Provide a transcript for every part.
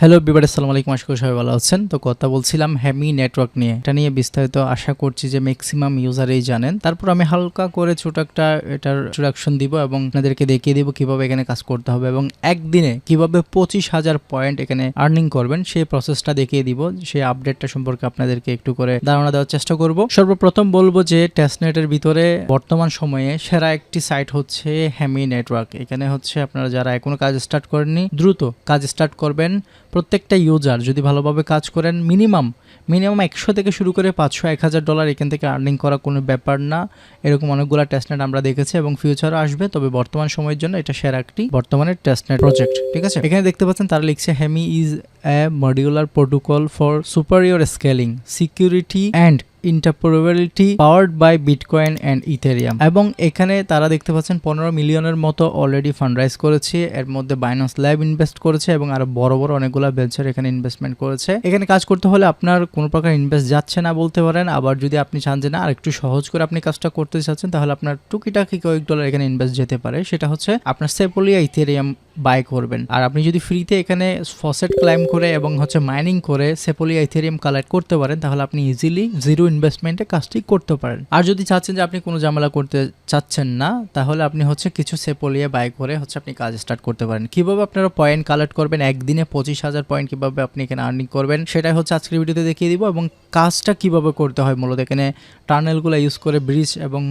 Hello Bieber আসসালামু আলাইকুম। আশা করি সবাই ভালো আছেন। তো কথা বলছিলাম হ্যামি নেটওয়ার্ক নিয়ে। এটা নিয়ে বিস্তারিত আশা করছি যে ম্যাক্সিমাম ইউজারই জানেন। তারপর আমি হালকা করে ছোট একটা এটার ইন্ট্রোডাকশন দিব এবং আপনাদেরকে দেখিয়ে দিব কীভাবে এখানে কাজ করতে হবে এবং একদিনে কীভাবে পঁচিশ হাজার পয়েন্ট এখানে আর্নিং করবেন, সেই প্রসেসটা দেখিয়ে দিব। সেই আপডেটটা সম্পর্কে আপনাদেরকে একটু করে ধারণা দেওয়ার চেষ্টা করব। সর্বপ্রথম বলব যে টেস্টনেটের ভিতরে বর্তমান সময়ে সেরা একটি সাইট হচ্ছে হ্যামি নেটওয়ার্ক এখানে হচ্ছে আপনারা যারা এখনও কাজ স্টার্ট করেননি, দ্রুত কাজ স্টার্ট করবেন। প্রত্যেকটা ইউজার যদি ভালোভাবে কাজ করেন মিনিমাম মিনিমাম একশো থেকে শুরু করে পাঁচশো, এক হাজার ডলার এখান থেকে আর্নিং করা কোনো ব্যাপার না। এরকম অনেকগুলো টেস্টনেট আমরা দেখেছি এবং ফিউচারও আসবে, তবে বর্তমান সময়ের জন্য এটা সেরা একটি বর্তমানে টেস্টনেট প্রজেক্ট ঠিক আছে? এখানে দেখতে পাচ্ছেন তারা লিখছে Hemi is a modular protocol for superior scaling security and interoperability powered by bitcoin and Ethereum এবং এখানে তারা দেখতে পাচ্ছেন পনেরো মিলিয়নের মতো অলরেডি ফান্ডরাইজ করেছে। এর মধ্যে বাইনান্স ল্যাব ইনভেস্ট করেছে এবং আরও বড় বড় অনেকগুলো ভেঞ্চার এখানে ইনভেস্টমেন্ট করেছে। এখানে কাজ করতে হলে আপনার কোনো প্রকার ইনভেস্ট যাচ্ছে না বলতে পারেন। আবার যদি আপনি চান যে না আর একটু সহজ করে আপনি কাজটা করতে চাচ্ছেন, তাহলে আপনার টুকিটাকি কয়েক ডলার এখানে ইনভেস্ট যেতে পারে। সেটা হচ্ছে আপনার সেপোলিয়া ইথেরিয়াম বাই করবেন। আর আপনি যদি ফ্রিতে এখানে ফসেট ক্লাইম করে এবং হচ্ছে মাইনিং করে সেপোলিয়া ইথেরিয়াম কালেক্ট করতে পারেন, তাহলে আপনি ইজিলি জিরো ইনভেস্টমেন্টে কাজটি করতে পারেন। আর যদি চাচ্ছেন যে আপনি কোনো ঝামেলা করতে চাচ্ছেন না, তাহলে আপনি হচ্ছে কিছু সেপোলিয়া বাই করে হচ্ছে আপনি কাজ স্টার্ট করতে পারেন। কীভাবে আপনারা পয়েন্ট কালেক্ট করবেন? একদিনে পঁচিশ হাজার পয়েন্ট কীভাবে আপনি এখানে আর্নিং করবেন? সেটাই হচ্ছে আজকের ভিডিওতে দেখিয়ে দিব এবং কাজটা কীভাবে করতে হয় মূলত? এখানে টানেলগুলো ইউজ করে ব্রিজ এবং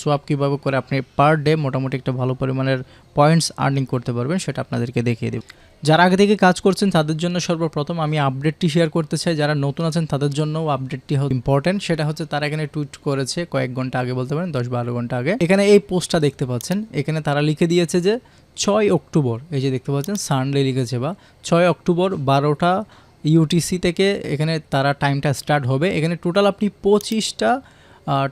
সোয়াপ কীভাবে করে আপনি পার ডে মোটামুটি একটা ভালো পরিমাণের পয়েন্টস আর্নিং করতে পারবেন, সেটা আপনাদেরকে দেখিয়ে দেব। যারা আগে থেকে কাজ করছেন, তাদের জন্য সর্বপ্রথম আমি আপডেটটি শেয়ার করতে চাই। যারা নতুন আছেন, তাদের জন্য আপডেটটি ইম্পর্টেন্ট সেটা হচ্ছে তারা এখানে টুইট করেছে কয়েক ঘণ্টা আগে বলতে পারেন, দশ বারো ঘণ্টা আগে। এখানে এই পোস্টটা দেখতে পাচ্ছেন। এখানে তারা লিখে দিয়েছে যে, ছয় অক্টোবর, এই যে দেখতে পাচ্ছেন সানডে লিখেছে বা, ছয় অক্টোবর বারোটা ইউটিসি থেকে এখানে তারা টাইমটা স্টার্ট হবে। এখানে টোটাল আপনি পঁচিশটা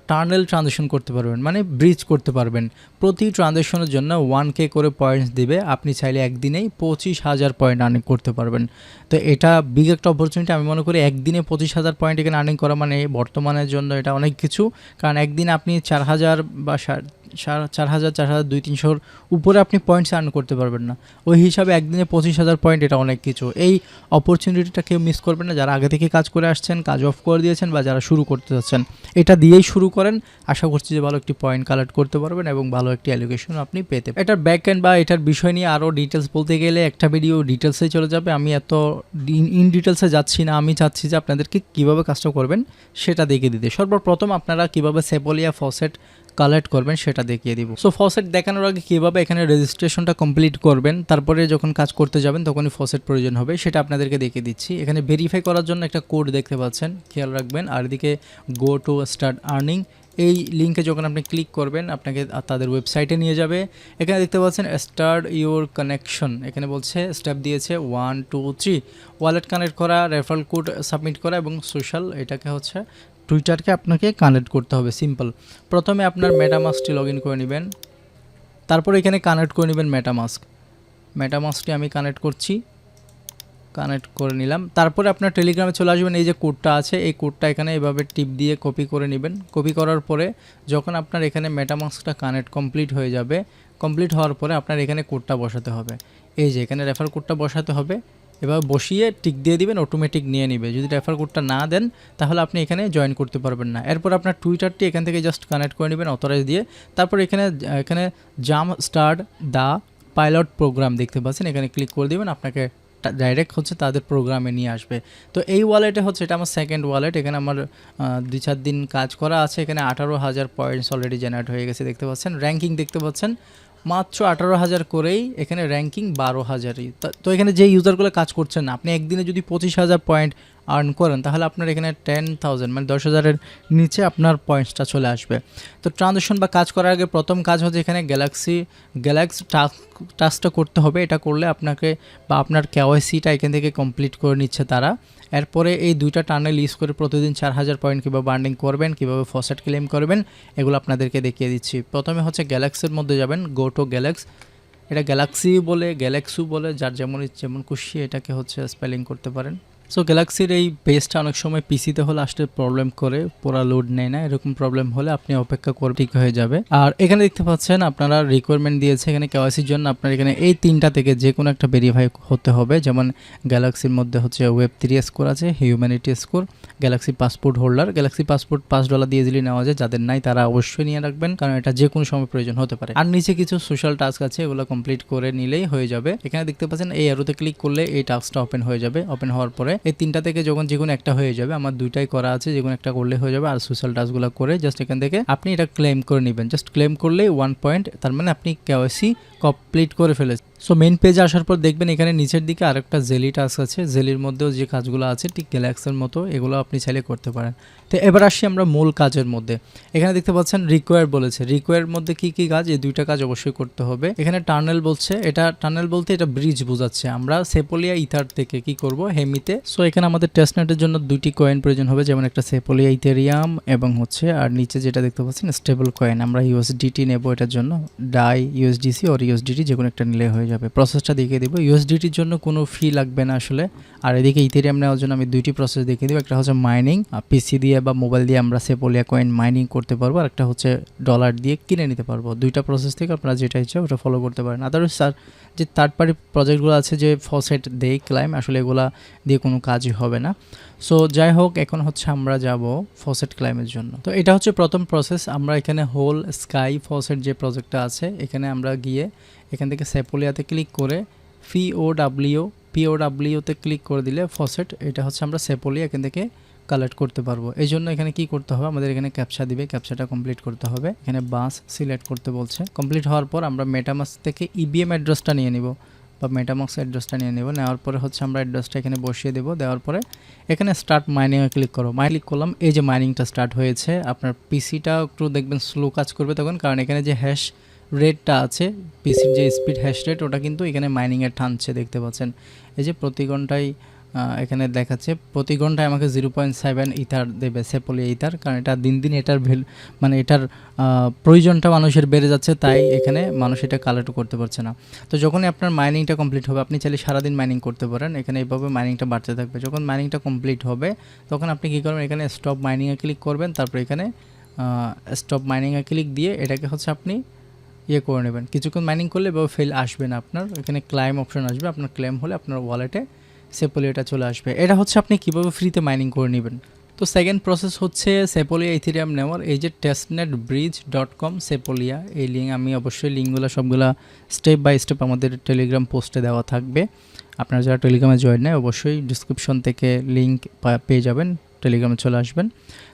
টার্নেল ট্রানজেকশন করতে পারবেন মানে ব্রিজ করতে পারবেন। প্রতি ট্রানজেকশনের জন্য ওয়ান কে করে পয়েন্টস দিবে, আপনি চাইলে একদিনেই পঁচিশ হাজার পয়েন্ট আর্নিং করতে পারবেন। তো এটা বিগ একটা অপরচুনিটি আমি মনে করি একদিনে পঁচিশ হাজার পয়েন্ট এখানে আর্নিং করা মানে বর্তমানের জন্য এটা অনেক কিছু। কারণ একদিন আপনি চার হাজার বা চার হাজার চার হাজার দুই তিনশোর উপরে আপনি পয়েন্টস আর্ন করতে পারবেন না। ওই হিসাবে একদিনে পঁচিশ হাজার পয়েন্ট এটা অনেক কিছু। এই অপরচুনিটিটা কেউ মিস করবেন না। যারা আগে থেকে কাজ করে আসছেন, কাজ অফ করে দিয়েছেন বা যারা শুরু করতে যাচ্ছেন, এটা দিয়েই শুরু করেন। আশা করছি যে ভালো একটি পয়েন্ট কালেক্ট করতে পারবেন এবং ভালো একটি অ্যালোকেশন আপনি পেতে এটার ব্যাক এন্ড বা এটার বিষয় নিয়ে আরও ডিটেলস বলতে গেলে একটা ভিডিও ডিটেলসে চলে যাবে। আমি এত ইন ডিটেলসে যাচ্ছি না। আমি চাচ্ছি যে আপনাদেরকে কীভাবে কাজটা করবেন, সেটা দেখিয়ে দিতে। সর্বপ্রথম আপনারা কীভাবে সেপোলিয়া ফসেট কালেক্ট করবেন, সেটা দেখিয়ে দিব। সো ফসেট দেখানোর আগে কীভাবে এখানে রেজিস্ট্রেশনটা কমপ্লিট করবেন, তারপরে যখন কাজ করতে যাবেন, তখনই ফসেট প্রয়োজন হবে, সেটা আপনাদেরকে দেখিয়ে দিচ্ছি। এখানে ভেরিফাই করার জন্য একটা কোড দেখতে পাচ্ছেন, খেয়াল রাখবেন। আর এদিকে গো টু স্টার্ট আর্নিং এই লিঙ্কে যখন আপনি ক্লিক করবেন, আপনাকে তাদের ওয়েবসাইটে নিয়ে যাবে। এখানে দেখতে পাচ্ছেন স্টার্ট ইউর কানেকশন এখানে বলছে স্টেপ দিয়েছে one two three wallet connect করা রেফারেল কোড সাবমিট করা এবং সোশ্যাল এটাকে হচ্ছে টুইটারকে আপনাকে কানেক্ট করতে হবে সিম্পল প্রথমে আপনার মেটামাস্কটি লগ ইন করে নেবেন। তারপর এখানে কানেক্ট করে নেবেন মেটামাস্ক মেটামাস্কটি আমি কানেক্ট করছি। কানেক্ট করে নিলাম। তারপরে আপনার টেলিগ্রামে চলে আসবেন, এই যে কোডটা আছে, এই কোডটা এখানে এভাবে টিপ দিয়ে কপি করে নেবেন। কপি করার পরে যখন আপনার এখানে মেটামাস্কটা কানেক্ট কমপ্লিট হয়ে যাবে কমপ্লিট হওয়ার পরে আপনার এখানে কোডটা বসাতে হবে। এই যে এখানে রেফার কোডটা বসাতে হবে। এবার বসিয়ে টিক দিয়ে দিবেন অটোমেটিক নিয়ে নিবে। যদি রেফার কোডটা না দেন, তাহলে আপনি এখানে জয়েন করতে পারবেন না। এরপর আপনার টুইটারটি এখান থেকে জাস্ট কানেক্ট করে নেবেন অথরাইজ দিয়ে। তারপর এখানে এখানে জাম স্টার্ট দ্য পাইলট প্রোগ্রাম দেখতে পাচ্ছেন। এখানে ক্লিক করে দেবেন, আপনাকে ডাইরেক্ট হচ্ছে তাদের প্রোগ্রামে নিয়ে আসবে। তো এই ওয়ালেটে হচ্ছে, এটা আমার সেকেন্ড ওয়ালেট এখানে আমার দুই চার দিন কাজ করা আছে। এখানে আঠারো হাজার পয়েন্টস অলরেডি জেনারেট হয়ে গেছে, দেখতে পাচ্ছেন। র্যাঙ্কিং দেখতে পাচ্ছেন। মাত্র আঠারো হাজার করেই এখানে র্যাঙ্কিং বারো হাজারই। তো এখানে যে ইউজারগুলো কাজ করছেন আপনি একদিনে যদি পঁচিশ হাজার পয়েন্ট আর্ন করেন, তাহলে আপনার এখানে টেন থাউজেন্ড মানে দশ হাজারের নিচে আপনার পয়েন্টসটা চলে আসবে। তো ট্রানজেকশন বা কাজ করার আগে প্রথম কাজ হচ্ছে এখানে গ্যালাক্সি গ্যালাক্সি টাস্ক টাস্কটা করতে হবে। এটা করলে আপনাকে বা আপনার কেওয়াইসিটা এখান থেকে কমপ্লিট করে নিচ্ছে তারা। এরপরে এই দুইটা টানেল ইউজ করে প্রতিদিন চার হাজার পয়েন্ট কীভাবে বার্নিং করবেন, কীভাবে ফসেট ক্লেম করবেন, এগুলো আপনাদেরকে দেখিয়ে দিচ্ছি। প্রথমে হচ্ছে গ্যালাক্সির মধ্যে যাবেন গো টু গ্যালাক্স এটা গ্যালাক্সি বলে গ্যালাক্সু বলে, যার যেমন যেমন খুশি এটাকে হচ্ছে স্পেলিং করতে পারেন। সো গ্যালাক্সির এই পেজটা অনেক সময় পিসিতে হলে আসলে প্রবলেম করে, পুরা লোড নেয় না, এরকম প্রবলেম হলে আপনি অপেক্ষা করে ঠিক হয়ে যাবে। আর এখানে দেখতে পাচ্ছেন, আপনারা রিকোয়ারমেন্ট দিয়েছে এখানে কেওয়াইসির জন্য, আপনার এখানে এই তিনটা থেকে যে কোনো একটা ভেরিফাই হতে হবে। যেমন গ্যালাক্সির মধ্যে হচ্ছে ওয়েব থ্রি স্কোর আছে humanity score Galaxy passport holder Galaxy passport পাঁচ ডলার দিয়ে দিলে নেওয়া যায়, যাদের নাই তারা অবশ্যই নিয়ে রাখবেন, কারণ এটা যে কোনো সময় প্রয়োজন হতে পারে। আর নিচে কিছু সোশ্যাল টাস্ক আছে, এগুলো কমপ্লিট করে নিলেই হয়ে যাবে। এখানে দেখতে পাচ্ছেন, এই অ্যারোতে ক্লিক করলে এই টাস্কটা ওপেন হয়ে যাবে। ওপেন হওয়ার পরে এই তিনটা থেকে যখন যে একটা হয়ে যাবে, আমার দুইটাই করা আছে, যে একটা করলে হয়ে যাবে। আর সোশ্যাল টাস্কগুলো করে জাস্ট এখান থেকে আপনি এটা ক্লেম করে নেবেন। জাস্ট ক্লেম করলেই ওয়ান পয়েন্ট তার মানে আপনি কেওয়াইসি কমপ্লিট করে ফেলেছেন। সো মেন পেজে আসার পর দেখবেন এখানে নিচের দিকে আরেকটা জেলি টাস্ক আছে। জেলির মধ্যেও যে কাজগুলো আছে, ঠিক গ্যালাক্সের মতো, এগুলো আপনি চাইলে করতে পারেন। তো এবার আসি আমরা মূল কাজের মধ্যে। এখানে দেখতে পাচ্ছেন রিকোয়ার বলেছে। রিকোয়ার মধ্যে কি কি কাজ? এই দুইটা কাজ অবশ্যই করতে হবে। এখানে টানেল বলছে। এটা টানেল বলতে এটা ব্রিজ বোঝাচ্ছে। আমরা সেপোলিয়া ইথার থেকে কি করব? হেমিতে সো এখানে আমাদের টেস্টনেটের জন্য দুইটি কয়েন প্রয়োজন হবে। যেমন একটা সেপোলিয়া ইথেরিয়াম এবং হচ্ছে, আর নিচে যেটা দেখতে পাচ্ছেন স্টেবল কয়েন আমরা ইউএসডিটি নেব এটার জন্য। ডাই ইউএসডিসি ওর ইউএসডিটি যে কোনো একটা নিলে হয়ে যাবে। প্রসেসটা দেখিয়ে দিব। ইউএসডিটির জন্য কোনো ফি লাগবে না আসলে। আর এদিকে ইথেরিয়াম নেওয়ার জন্য আমি দুইটি প্রসেস দেখিয়ে দিব। একটা হচ্ছে মাইনিং পিসি দিয়ে বা মোবাইল দিয়ে আমরা সেপোলিয়া কয়েন মাইনিং করতে পারব। আর একটা হচ্ছে ডলার দিয়ে কিনে নিতে পারব। দুইটা প্রসেস থেকে আপনারা যেটা ইচ্ছে ওটা ফলো করতে পারেন। আদারওয়াইজ স্যার যে থার্ড পার্টি প্রজেক্টগুলো আছে যে ফসেট দেই ক্লাইম আসলে এগুলা দিয়ে কোনো কাজই হবে না। সো যাই হোক, এখন হচ্ছে আমরা যাব ফসেট ক্লাইমের জন্য। তো এটা হচ্ছে প্রথম প্রসেস আমরা এখানে হোল স্কাই ফসেট যে প্রজেক্টটা আছে, এখানে আমরা গিয়ে এখান থেকে সেপোলিয়াতে ক্লিক করে ফি ও ডাব্লিউ ডাব্লিউতে ক্লিক করে দিলে ফসেট এটা হচ্ছে আমরা সেপোলিয়া এখান থেকে কালেক্ট করতে পারব। এই জন্য এখানে কি করতে হবে? আমাদের এখানে ক্যাপচা দিবে। ক্যাপচাটা কমপ্লিট করতে হবে। এখানে বাস সিলেক্ট করতে বলছে। কমপ্লিট হওয়ার পর আমরা মেটামাস থেকে E ইবিএম অ্যাড্রেসটা নিয়ে নিব বা মেটামাক্স অ্যাড্রেসটা নিয়ে নেব। নেওয়ার পরে হচ্ছে আমরা অ্যাড্রেসটা এখানে বসিয়ে দেবো। দেওয়ার পরে এখানে স্টার্ট মাইনিংয়ে ক্লিক করো। মাই ক্লিক করলাম। এই যে মাইনিংটা স্টার্ট হয়েছে, আপনার পিসিটা একটু দেখবেন স্লো কাজ করবে তখন। কারণ এখানে যে হ্যাশ রেটটা আছে পিসির যে স্পিড হ্যাশ রেট ওটা কিন্তু এখানে মাইনিংয়ে টানছে, দেখতে পাচ্ছেন। এই যে প্রতি ঘন্টায় এখানে দেখাচ্ছে, প্রতি ঘন্টায় আমাকে জিরো পয়েন্ট সেভেন ইথার দেবে, সেপলি ইথার, কারণ এটা দিন দিন এটার ভ্যাল মানে এটার প্রয়োজনটা মানুষের বেড়ে যাচ্ছে, তাই এখানে মানুষ এটা কালেক্ট করতে পারছে না। তো যখনই আপনার মাইনিংটা কমপ্লিট হবে, আপনি চাইলে সারাদিন মাইনিং করতে পারেন, এখানে এইভাবে মাইনিংটা বাড়তে থাকবে। যখন মাইনিংটা কমপ্লিট হবে, তখন আপনি কী করবেন, এখানে স্টপ মাইনিংয়ে ক্লিক করবেন, তারপর এখানে স্টপ মাইনিংয়ে ক্লিক দিয়ে এটাকে হচ্ছে আপনি ইয়ে করে নেবেন। কিছুক্ষণ মাইনিং করলে এভাবে ফেল আসবে না আপনার, এখানে ক্লাইম অপশন আসবে, আপনার ক্লেম হলে আপনার ওয়ালেটে সেপোলিয়াটা চলে আসবে। এটা হচ্ছে আপনি কীভাবে ফ্রিতে মাইনিং করে নেবেন। তো সেকেন্ড প্রসেস হচ্ছে সেপোলিয়া ইথেরিয়াম নেওয়ার। এই যে testnet bridge dot com Sepolia এই লিঙ্ক আমি অবশ্যই লিঙ্কগুলো সবগুলা স্টেপ বাই স্টেপ আমাদের টেলিগ্রাম পোস্টে দেওয়া থাকবে। আপনারা যারা টেলিগ্রামে জয়েন নেয়, অবশ্যই ডিসক্রিপশন থেকে লিঙ্ক পেয়ে যাবেন টেলিগ্রামে চলে আসবেন।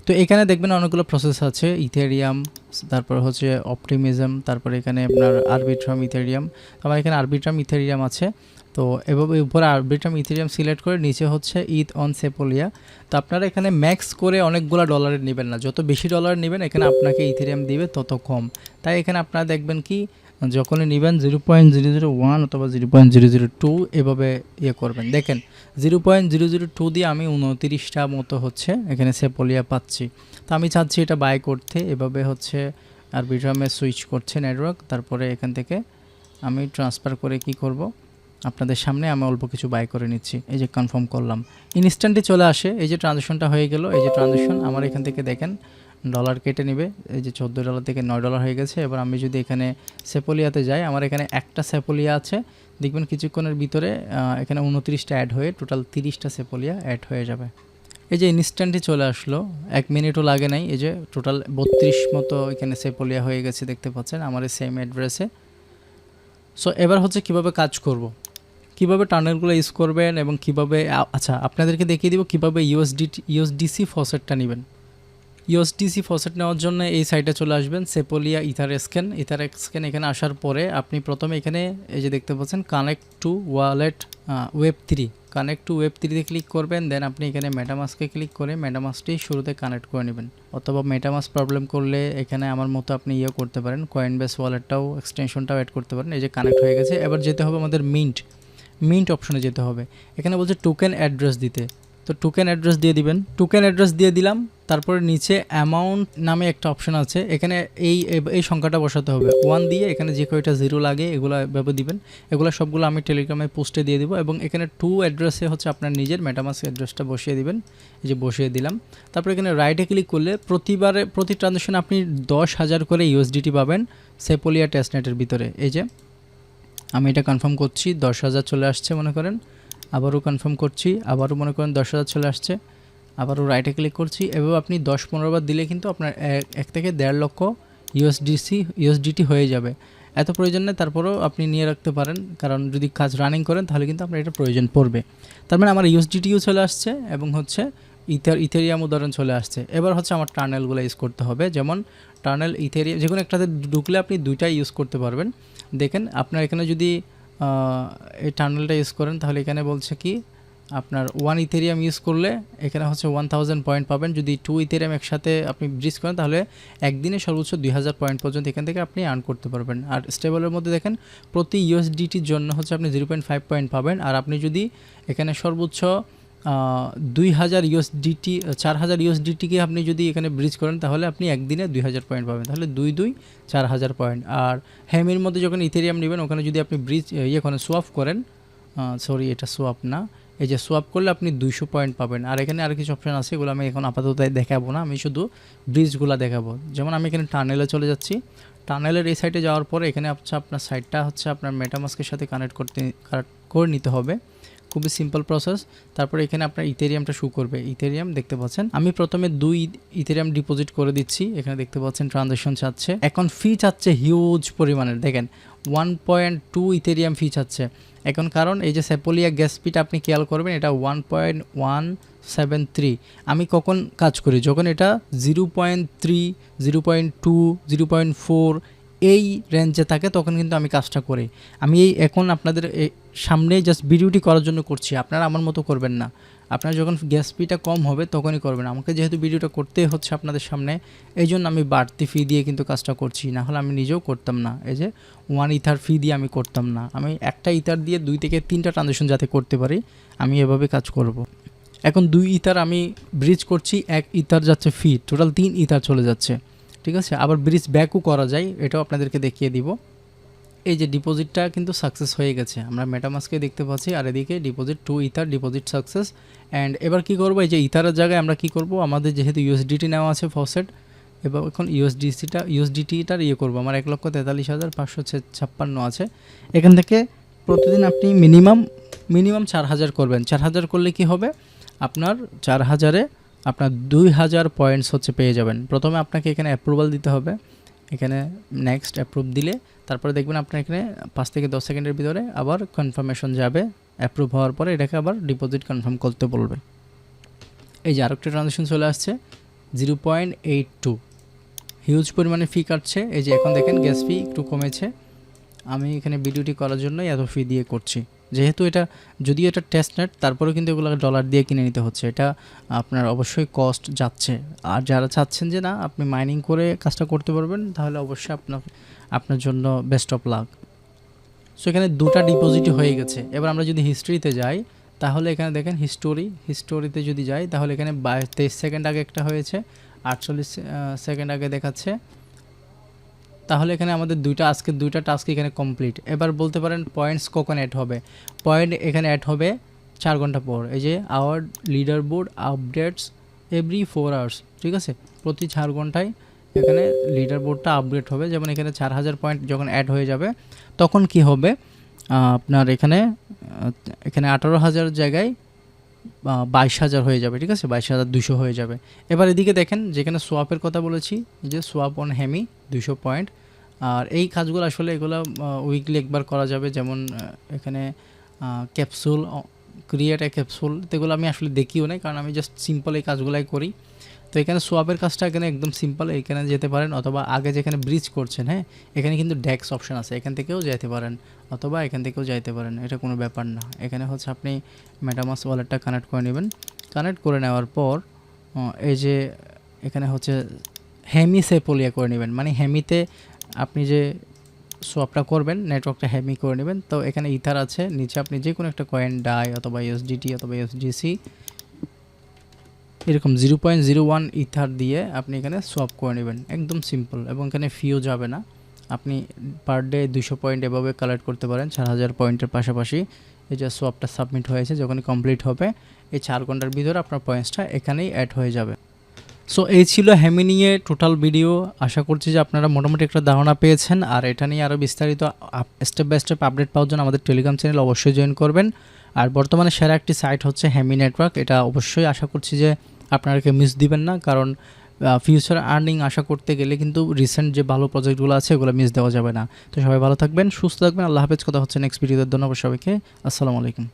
তো এখানে দেখবেন অনেকগুলো প্রসেস আছে। ইথেরিয়াম তারপর হচ্ছে অপটিমিজম তারপরে এখানে আপনার আরবিট্রাম ইথেরিয়াম আমার এখানে আরবিট্রাম ইথেরিয়াম আছে। তো এভাবে উপরে আরবিট্রাম ইথেরিয়াম সিলেক্ট করে নিচে হচ্ছে ইথ অন সেপোলিয়া। তো আপনারা এখানে ম্যাক্স করে অনেকগুলো ডলারের নেবেন না। যত বেশি ডলার নেবেন, এখানে আপনাকে ইথেরিয়াম দিবে তত কম। তাই এখানে আপনারা দেখবেন কি, যখনই নেবেন zero point zero zero one অথবা zero point zero zero two এভাবে ইয়ে করবেন। দেখেন, zero point zero zero two দিয়ে আমি উনতিরিশটা মতো হচ্ছে এখানে সেপোলিয়া পাচ্ছি। তো আমি চাচ্ছি এটা বাই করতে, এভাবে হচ্ছে আর বিড্রামে সুইচ করছে নেটওয়ার্ক। তারপরে এখান থেকে আমি ট্রান্সফার করে কি করব? আপনাদের সামনে আমি অল্প কিছু বাই করে নিচ্ছি। এই যে কনফার্ম করলাম। ইনস্ট্যান্টই চলে আসে। এই যে ট্রানজেকশনটা হয়ে গেল। এই যে ট্রানজেকশন আমার এখান থেকে দেখেন ডলার কেটে নেবে। এই যে চোদ্দ ডলার থেকে নয় ডলার হয়ে গেছে। এবার আমি যদি এখানে সেপোলিয়াতে যাই, আমার এখানে একটা সেপোলিয়া আছে। দেখবেন কিছুক্ষণের ভিতরে এখানে উনত্রিশটা অ্যাড হয়ে টোটাল তিরিশটা সেপোলিয়া অ্যাড হয়ে যাবে। এই যে ইনস্ট্যান্টই চলে আসলো। এক মিনিটও লাগে নাই। এই যে টোটাল বত্রিশ মতো এখানে সেপোলিয়া হয়ে গেছে, দেখতে পাচ্ছেন, আমার এই সেম অ্যাড্রেসে সো এবার হচ্ছে কীভাবে কাজ করব। কীভাবে টানেলগুলো ইউজ করবেন এবং কীভাবে আচ্ছা আপনাদেরকে দেখিয়ে দিব কীভাবে ইউএসডি ইউএসডিসি ফসেটটা নেবেন। ইউএসডিসি ফসেট নেওয়ার জন্য এই সাইটে চলে আসবেন Sepolia Etherscan Etherscan এখানে আসার পরে আপনি প্রথমে এখানে এই যে দেখতে পাচ্ছেন connect to wallet web three connect to web থ্রিতে ক্লিক করবেন দেন আপনি এখানে মেটামাসকে ক্লিক করে মেটামাসটি শুরুতে কানেক্ট করে নেবেন। অথবা মেটামাস প্রবলেম করলে এখানে আমার মতো আপনি ইয়ে করতে পারেন কয়েন বেস ওয়ালেটটাও এক্সটেনশনটাও অ্যাড করতে পারেন, এই যে কানেক্ট হয়ে গেছে। এবার যেতে হবে আমাদের মিন্ট মিন্ট অপশনে যেতে হবে। এখানে বলছে টোকেন অ্যাড্রেস দিতে। তো টোকেন অ্যাড্রেস দিয়ে দিবেন। টোকেন অ্যাড্রেস দিয়ে দিলাম, তারপরে নিচে অ্যামাউন্ট নামে একটা অপশন আছে। এখানে এই এই সংখ্যাটা বসাতে হবে। ওয়ান দিয়ে এখানে যে কয়টা জিরো লাগে, এগুলো এভাবে দিবেন। এগুলো সবগুলো আমি টেলিগ্রামে পোস্টে দিয়ে দিব এবং এখানে টু অ্যাড্রেসে হচ্ছে আপনার নিজের মেটামাস অ্যাড্রেসটা বসিয়ে দিবেন। এই যে বসিয়ে দিলাম। তারপরে এখানে রাইটে ক্লিক করলে প্রতিবারে, প্রতি ট্রানজাকশন আপনি দশ হাজার করে ইউএসডিটি পাবেন সেপোলিয়া টেস্টনেটের ভিতরে। এই যে আমি এটা কনফার্ম করছি দশ হাজার চলে আসছে মনে করেন। আবারও কনফার্ম করছি, আবারও মনে করেন দশ হাজার চলে আসছে। আবারও রাইটে ক্লিক করছি, এভাবে আপনি দশ পনেরো বার দিলে কিন্তু আপনার এক- থেকে দেড় লক্ষ ইউএসডিসি ইউএসডিটি হয়ে যাবে। এত প্রয়োজন নেই, তারপরেও আপনি নিয়ে রাখতে পারেন। কারণ যদি কাজ রানিং করেন, তাহলে কিন্তু আপনার এটা প্রয়োজন পড়বে। তার মানে আমার ইউএসডিটিও চলে আসছে এবং হচ্ছে ইথার, ইথেরিয়াম উদাহরণ চলে আসছে। এবার হচ্ছে আমার টার্নেলগুলো ইউজ করতে হবে। যেমন টার্নেল ইথেরিয়াম, যে কোনো একটাতে ঢুকলে আপনি দুইটাই ইউজ করতে পারবেন। দেখেন, আপনার এখানে যদি এই টার্নেলটা ইউজ করেন, তাহলে এখানে বলছে কি, আপনার ওয়ান ইথেরিয়াম ইউজ করলে এখানে হচ্ছে ওয়ান থাউজেন্ড পয়েন্ট পাবেন। যদি টু ইথেরিয়াম একসাথে আপনি ব্রিজ করেন, তাহলে একদিনে সর্বোচ্চ দুই হাজার পয়েন্ট পর্যন্ত এখান থেকে আপনি আর্ন করতে পারবেন। আর স্টেবলের মধ্যে দেখেন, প্রতি ইউএসডিটির জন্য হচ্ছে আপনি জিরো পয়েন্ট ফাইভ পয়েন্ট পাবেন। আর আপনি যদি এখানে সর্বোচ্চ দুই হাজার ইউএসডিটি চার হাজার ইউএসডিটিকে আপনি যদি এখানে ব্রিজ করেন, তাহলে আপনি একদিনে দুই হাজার পয়েন্ট পাবেন। তাহলে দুই দুই, চার হাজার পয়েন্ট আর হ্যামির মধ্যে যখন ইথেরিয়াম নেবেন, ওখানে যদি আপনি ব্রিজ ইয়ে করেন সোয়াপ করেন সরি এটা সোয়াপ না, এই যে সোয়াপ করলে আপনি দুইশো পয়েন্ট পাবেন। আর এখানে আর কিছু অপশান আছে, এগুলো আমি এখন আপাতত দেখাবো না, আমি শুধু ব্রিজগুলো দেখাবো। যেমন আমি এখানে টানেলে চলে যাচ্ছি। টানেলের এই সাইডে যাওয়ার পরে এখানে হচ্ছে আপনার সাইডটা হচ্ছে আপনার মেটামাস্কের সাথে কানেক্ট করতে করে নিতে হবে। খুবই সিম্পল প্রসেস তারপরে এখানে আপনার ইথেরিয়ামটা শু করবে। ইথেরিয়াম দেখতে পাচ্ছেন। আমি প্রথমে দুই ইথেরিয়াম ডিপোজিট করে দিচ্ছি। এখানে দেখতে পাচ্ছেন ট্রানজাকশন চাচ্ছে। এখন ফি চাচ্ছে হিউজ পরিমাণের। দেখেন one point two Ethereum fee চাচ্ছে। এখন কারণ এই যে স্যাপোলিয়া গ্যাস ফিটা আপনি খেয়াল করবেন, এটা one point one seven three আমি কখন কাজ করি? যখন এটা zero point three zero point two zero point four এই রেঞ্জে থাকে, তখন কিন্তু আমি কাজটা করি। আমি এই এখন আপনাদের সামনে জাস্ট ভিডিওটি করার জন্য করছি। আপনারা আমার মতো করবেন না। আপনার যখন গ্যাস ফিটা কম হবে, তখনই করবেন। আমাকে যেহেতু ভিডিওটা করতে হচ্ছে আপনাদের সামনে এই জন্য আমি বাড়তি ফি দিয়ে কিন্তু কাজটা করছি। না হলে আমি নিজেও করতাম না। এই যে ওয়ান ইথার ফি দিয়ে আমি করতাম না। আমি একটা ইথার দিয়ে দুই থেকে তিনটা ট্রানজেকশন যাতে করতে পারি, আমি এভাবে কাজ করব। এখন দুই ইথার আমি ব্রিজ করছি, এক ইথার যাচ্ছে ফি টোটাল তিন ইথার চলে যাচ্ছে। ঠিক আছে? আবার ব্রিজ ব্যাকও করা যায়, এটাও আপনাদেরকে দেখিয়ে দিব। এই যে ডিপোজিটটা কিন্তু সাকসেস হয়ে গেছে। আমরা মেটামাসকে দেখতে পাচ্ছি, আর এদিকে deposit to ether deposit success and এবার কি করব? এই যে ইথারের জায়গায় আমরা কি করব? আমাদের যেহেতু ইউএসডিটি নেওয়া আছে ফসেট এবার এখন ইউএসডিসিটা ইউএসডিটিটার ইয়ে করব। আমার এক লক্ষ তেতাল্লিশ হাজার পাঁচশো ছাপ্পান্ন আছে। এখান থেকে প্রতিদিন আপনি মিনিমাম মিনিমাম চার হাজার করবেন। চার হাজার করলে কি হবে? আপনার চার হাজারে আপনার দুই হাজার পয়েন্টস হচ্ছে পেয়ে যাবেন। প্রথমে আপনাকে এখানে অ্যাপ্রুভাল দিতে হবে। এখানে নেক্সট অ্যাপ্রুভ দিলে, তারপরে দেখবেন আপনার এখানে পাঁচ থেকে দশ সেকেন্ডের ভিতরে আবার কনফার্মেশন যাবে। অ্যাপ্রুভ হওয়ার পরে এটাকে আবার ডিপোজিট কনফার্ম করতে বলবে। এই যে আরেকটা ট্রানজাকশন চলে আসছে zero point eight two huge পরিমাণে ফি কাটছে। এই যে এখন দেখেন গ্যাস ফি একটু কমেছে। আমি এখানে ভিডিওটি করার জন্যই এত ফি দিয়ে করছি। যেহেতু এটা যদিও এটা টেস্ট নেট তারপরেও কিন্তু এগুলো ডলার দিয়ে কিনে নিতে হচ্ছে। এটা আপনার অবশ্যই কস্ট যাচ্ছে। আর যারা চাচ্ছেন যে না, আপনি মাইনিং করে কাজটা করতে পারবেন, তাহলে অবশ্যই আপনার আপনার জন্য বেস্ট অফ লাক সো এখানে দুটা ডিপোজিট হয়ে গেছে। এবার আমরা যদি হিস্ট্রিতে যাই, তাহলে এখানে দেখেন হিস্টোরি হিস্টোরিতে যদি যাই, তাহলে এখানে বাইশ তেইশ সেকেন্ড আগে একটা হয়েছে, আটচল্লিশ সেকেন্ড আগে দেখাচ্ছে। তাহলে এখানে আমাদের দুইটা আজকে দুইটা টাস্ক এখানে কমপ্লিট এবার বলতে পারেন পয়েন্টস কখন অ্যাড হবে? পয়েন্ট এখানে অ্যাড হবে চার ঘণ্টা পর। এই যে our leaderboard updates every four hours ঠিক আছে? প্রতি চার ঘন্টায় এখানে লিডার বোর্ডটা আপডেট হবে। যেমন এখানে চার হাজার পয়েন্ট যখন অ্যাড হয়ে যাবে, তখন কি হবে? আপনার এখানে এখানে আঠারো হাজার জায়গায় বাইশ হাজার হয়ে যাবে, ঠিক আছে? বাইশ হাজার দুশো হয়ে যাবে। এবার এদিকে দেখেন, যেখানে সোয়াপের কথা বলেছি যে সোয়াপ অন হ্যামি দুশো পয়েন্ট আর এই কাজগুলো আসলে এগুলো উইকলি একবার করা যাবে, যেমন এখানে ক্যাপসুল ক্রিয়েট এ ক্যাপসুল এগুলো আমি আসলে দেখিও নাই, কারণ আমি জাস্ট সিম্পল এই কাজগুলাই করি। তো এখানে সোয়াপের কাজটা এখানে একদম সিম্পল এখানে যেতে পারেন অথবা আগে যেখানে ব্রিজ করছেন হ্যাঁ? এখানে কিন্তু ডেক্স অপশন আছে, এখান থেকেও যেতে পারেন অথবা এখান থেকেও যাইতে পারেন, এটা কোনো ব্যাপার না। এখানে হচ্ছে আপনি মেটামাস ওয়ালেটটা কানেক্ট করে নেবেন। কানেক্ট করে নেওয়ার পর এই যে এখানে হচ্ছে হেমি সেপোলিয়া করে নেবেন মানে হ্যামিতে আপনি যে সোয়াপটা করবেন নেটওয়ার্কটা হ্যামি করে নেবেন। তো এখানে ইথার আছে, নিচে আপনি যে কোনো একটা কয়েন ডাই অথবা ইউএসডিটি অথবা ইউএসডিসি এরকম zero point zero one ether দিয়ে আপনি এখানে সোয়াপ করে নেবেন। একদম সিম্পল এবং এখানে ফিও যাবে না। আপনি পার ডে দুশো পয়েন্ট এভাবে কালেক্ট করতে পারেন, চার হাজার পয়েন্টের পাশাপাশি। এই যে সোয়াপটা সাবমিট হয়েছে, যখনই কমপ্লিট হবে, এই চার ঘণ্টার ভিতরে আপনার পয়েন্টসটা এখানেই অ্যাড হয়ে যাবে। সো এই ছিল হ্যামি নিয়ে টোটাল ভিডিও আশা করছি যে আপনারা মোটামুটি একটা ধারণা পেয়েছেন। আর এটা নিয়ে আরও বিস্তারিত স্টেপ বাই স্টেপ আপডেট পাওয়ার জন্য আমাদের টেলিগ্রাম চ্যানেল অবশ্যই জয়েন করবেন। আর বর্তমানে সেরা একটি সাইট হচ্ছে হ্যামি নেটওয়ার্ক এটা অবশ্যই আশা করছি যে আপনারাকে মিস দিবেন না, কারণ ফিউচার আর্নিং আশা করতে গেলে কিন্তু রিসেন্ট যে ভালো প্রজেক্টগুলো আছে ওগুলো মিস দেওয়া যাবে না। তো সবাই ভালো থাকবেন, সুস্থ থাকবেন। আল্লাহ হাফেজ। কথা হচ্ছে নেক্সট ভিডিওতে ধন্যবাদ সবাইকে। আসসালামু আলাইকুম।